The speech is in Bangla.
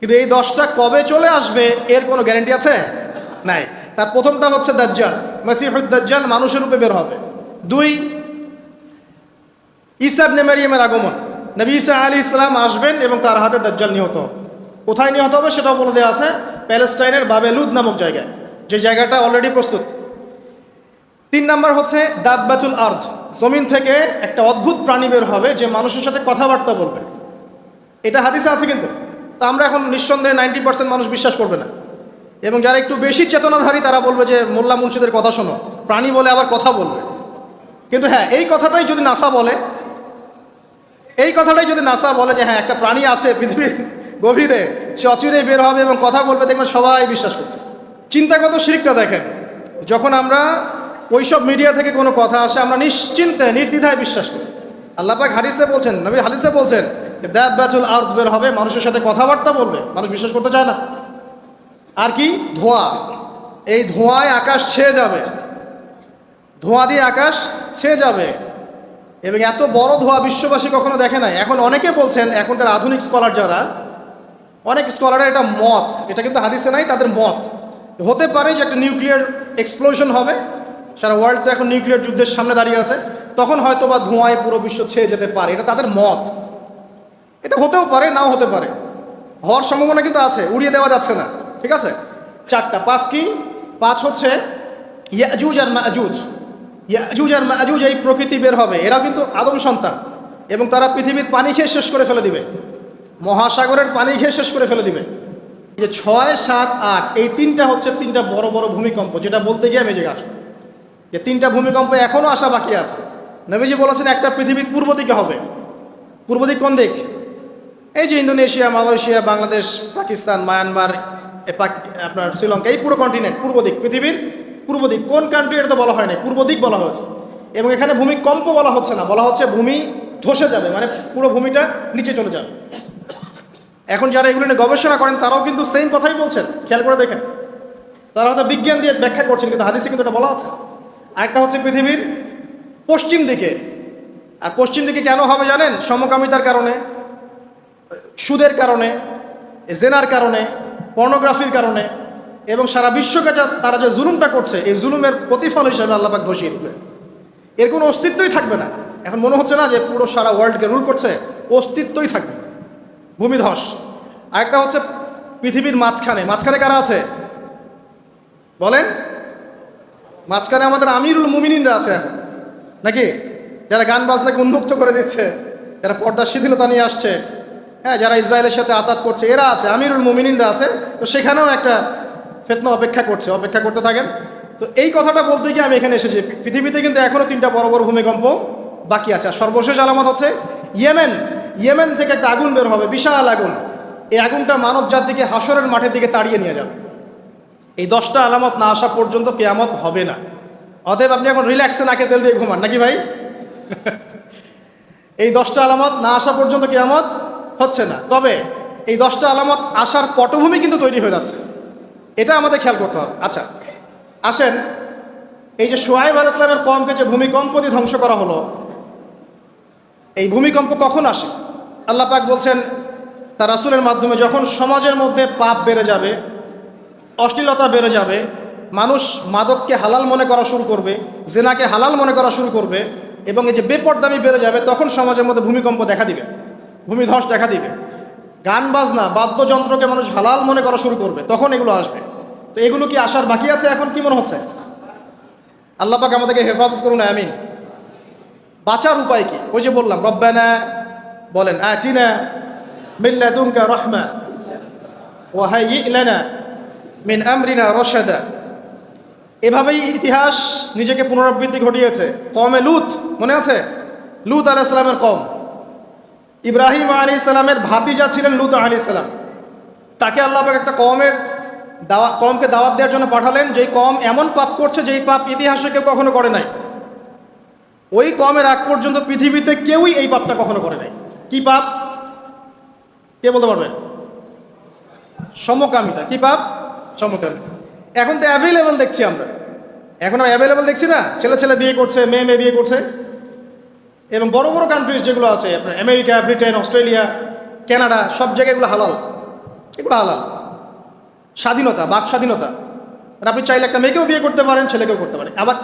কিন্তু এই দশটা কবে চলে আসবে, এর কোনো গ্যারেন্টি আছে? নাই। তার প্রথমটা হচ্ছে দাজ্জাল। মাসিহুদ দাজ্জাল মানুষের রূপে বের হবে। দুই ইসাব নেমারিয়ামের আগমন। নবী ইসা আলী ইসলাম আসবেন এবং তার হাতে দাজ্জাল নিহত। কোথায় নিহত হবে সেটাও বলে দেওয়া আছে প্যালেস্টাইনের বাবেলুদ নামক জায়গায়। যে জায়গাটা অলরেডি প্রস্তুত। তিন নাম্বার হচ্ছে দাব্বাতুল আর্থ জমিন থেকে একটা অদ্ভুত প্রাণী বের হবে যে মানুষের সাথে কথাবার্তা বলবে। এটা হাদিসে আছে কিন্তু। তা আমরা এখন নিঃসন্দেহে নাইনটি পার্সেন্ট মানুষ বিশ্বাস করবে না। এবং যারা একটু বেশি চেতনাধারী, তারা বলবে যে, মোল্লা মুন্সিদের কথা শোনো। প্রাণী বলে আবার কথা বলবে। কিন্তু হ্যাঁ এই কথাটাই যদি নাসা বলে, এই কথাটাই যদি নাসা বলে যে হ্যাঁ একটা প্রাণী আছে পৃথিবীর গভীরে, সে অচিরে বের হবে এবং কথা বলবে, দেখবেন সবাই বিশ্বাস করছে। চিন্তাগত শিরিকটা দেখেন, যখন আমরা ওইসব মিডিয়া থেকে কোনো কথা আসে, আমরা নিশ্চিন্তে, নির্দ্বিধায় বিশ্বাস করি। আল্লাপাক হারিসে বলছেন, নবী হাদিসে বলছেন দ্যাব আর্থ বের হবে, মানুষের সাথে কথাবার্তা বলবে, মানুষ বিশ্বাস করতে চায় না। আর কি? ধোঁয়া। এই ধোঁয়ায় আকাশ ছেয়ে যাবে। ধোঁয়া দিয়ে আকাশ ছেয়ে যাবে। এবং এত বড় ধোঁয়া বিশ্ববাসী কখনো দেখে নাই। এখন অনেকে বলছেন, এখনকার আধুনিক স্কলার যারা, অনেক স্কলারের এটা মত। এটা কিন্তু হাদিসে নাই, তাদের মত। হতে পারে যে একটা নিউক্লিয়ার এক্সপ্লোশন হবে, সারা ওয়ার্ল্ড তো এখন নিউক্লিয়ার যুদ্ধের সামনে দাঁড়িয়ে আছে। তখন হয়তো বা ধোঁয়ায় পুরো বিশ্ব ছেয়ে যেতে পারে, এটা তাদের মত। এটা হতেও পারে, নাও হতে পারে। হওয়ার সম্ভাবনা কিন্তু আছে, উড়িয়ে দেওয়া যাচ্ছে না, ঠিক আছে? চারটা, পাঁচ কি? পাঁচ হচ্ছে ইয়াজুজ আর মাজুজ। ইয়াজুজ আর মাজুজ এই প্রকৃতি বের হবে, এরা কিন্তু আদম সন্তান, এবং তারা পৃথিবীর পানি খেয়ে শেষ করে ফেলে দিবে। মহাসাগরের পানি খেয়ে শেষ করে ফেলে দিবে। যে ছয়, সাত, আট, এই তিনটা হচ্ছে তিনটা বড় বড় ভূমিকম্প, যেটা বলতে গিয়ে আমি যে আসলাম যে তিনটা ভূমিকম্প এখনও আসা বাকি আছে। নবীজি বলেছেন, একটা পৃথিবীর পূর্ব দিকে হবে। পূর্ব দিক কোন দিক? এই যে Indonesia, Malaysia, Bangladesh, Pakistan, Myanmar আপনার শ্রীলঙ্কা, এই পুরো কন্টিনেন্ট পূর্ব দিক, পৃথিবীর পূর্ব দিক, কোন কান্ট্রি এটা তো বলা হয় না পূর্ব দিক বলা হয়েছে। এবং এখানে ভূমিকম্প বলা হচ্ছে না, বলা হচ্ছে ভূমি ধসে যাবে মানে পুরো ভূমিটা নিচে চলে যাবে। এখন যারা এগুলো নিয়ে গবেষণা করেন, তারাও কিন্তু সেম কথাই বলছেন, খেয়াল করে দেখেন। তারা হয়তো বিজ্ঞান দিয়ে ব্যাখ্যা করছেন, কিন্তু হাদিসে কিন্তু এটা বলা আছে। আরেকটা হচ্ছে পৃথিবীর পশ্চিম দিকে। আর পশ্চিম দিকে কেন হবে জানেন? সমকামিতার কারণে। সুদের কারণে, জেনার কারণে, পর্নোগ্রাফির কারণে এবং সারা বিশ্বকে তারা যে জুলুমটা করছে, এই জুলুমের প্রতিফল হিসাবে আল্লাপাক ধসিয়ে দেবে এর কোনো অস্তিত্বই থাকবে না। এখন মনে হচ্ছে না যে পুরো সারা ওয়ার্ল্ডকে রুল করছে, অস্তিত্বই থাকবে। ভূমিধস আরেকটা হচ্ছে পৃথিবীর মাঝখানে। মাঝখানে কারা আছে? বলেন। মাঝখানে আমাদের আমিরুল মুমিনিনরা আছে এখন। নাকি? যারা গান বাজনাকে উন্মুক্ত করে দিচ্ছে, যারা পর্দার শিথিলতা নিয়ে আসছে। হ্যাঁ যারা ইসরায়েলের সাথে আতাত করছে, এরা আছে, আমিরুল মুমিনিনরা আছে, তো সেখানেও একটা ফেতনা অপেক্ষা করছে, অপেক্ষা করতে থাকেন। তো এই কথাটা বলতে গিয়ে আমি এখানে এসেছি। পৃথিবীতে কিন্তু এখনও তিনটা বড় বড় ভূমিকম্প বাকি আছে। আর সর্বশেষ আলামত হচ্ছে, ইয়েমেন ইয়েমেন থেকে একটা আগুন বের হবে, বিশাল আগুন। এই আগুনটা মানব জাতিকে হাসরের মাঠের দিকে তাড়িয়ে নিয়ে যাবে। এই দশটা আলামত না আসা পর্যন্ত কেয়ামত হবে না। অতএব আপনি এখন রিল্যাক্সে নাকে তেল দিয়ে ঘুমান, নাকি ভাই? এই দশটা আলামত না আসা পর্যন্ত কেয়ামত হচ্ছে না। তবে এই দশটা আলামত আসার পটভূমি কিন্তু তৈরি হয়ে যাচ্ছে। এটা আমাদের খেয়াল করতে হবে। আচ্ছা আসেন, এই যে সোহাইব আল ইসলামের কমকে যে ভূমিকম্প দিয়ে ধ্বংস করা হলো, এই ভূমিকম্প কখন আসে? আল্লাহ পাক বলছেন, তার রাসুলের মাধ্যমে যখন সমাজের মধ্যে পাপ বেড়ে যাবে, অশ্লীলতা বেড়ে যাবে, মানুষ মাদককে হালাল মনে করা শুরু করবে, জেনাকে হালাল মনে করা শুরু করবে, এবং এই যে বেপরদামি বেড়ে যাবে, তখন সমাজের মধ্যে ভূমিকম্প দেখা দিবে। ভূমিধস দেখা দিবে। গান, বাজনা, বাদ্যযন্ত্রকে মানুষ হালাল মনে করা শুরু করবে, তখন এগুলো আসবে। তো এগুলো কি আসার বাকি আছে এখন? কি মনে হচ্ছে? আল্লাহ পাক আমাদেরকে হেফাজত করুন, আমিন। বাঁচার উপায় কি? ওই যে বললাম, রব্বানা, বলেন আচিনা মিল্লাতুনকা রহমা ওয়াহাই লানা মিন আমরিনা রশাদা। এভাবেই ইতিহাস নিজেকে পুনরাবৃত্তি ঘটিয়েছে। কমে লুত, মনে আছে? লুত আলাহ সালামের কম ইব্রাহিম আলী সালামের ভাতিজা ছিলেন লুত আলী সালাম। তাকে আল্লাহ একটা কমের দাওয়া, কমকে দাওয়াত দেওয়ার জন্য পাঠালেন। যেই কম এমন পাপ করছে যেই পাপ ইতিহাসে কেউ কখনো করে নাই। ওই কমের আগ পর্যন্ত পৃথিবীতে কেউই এই পাপটা কখনো করে নাই। কি পাপ? কে বলতে পারবেন সমকামিতা। কি পাপ? সমকামিতা। এখন তো অ্যাভেলেবেল দেখছি আমরা। এখন আর অ্যাভেলেবেল দেখছি না? ছেলে ছেলে বিয়ে করছে, মেয়ে মেয়ে বিয়ে করছে। এবং বড় বড় কান্ট্রিজ যেগুলো আছে, আপনার আমেরিকা, ব্রিটেন, অস্ট্রেলিয়া, কানাডা, সব জায়গায় এগুলো হালাল। এগুলো হালাল। স্বাধীনতা, বাক স্বাধীনতা। আপনি চাইলে একটা মেয়েকেও বিয়ে করতে পারেন, ছেলেকেও করতে পারেন। আবার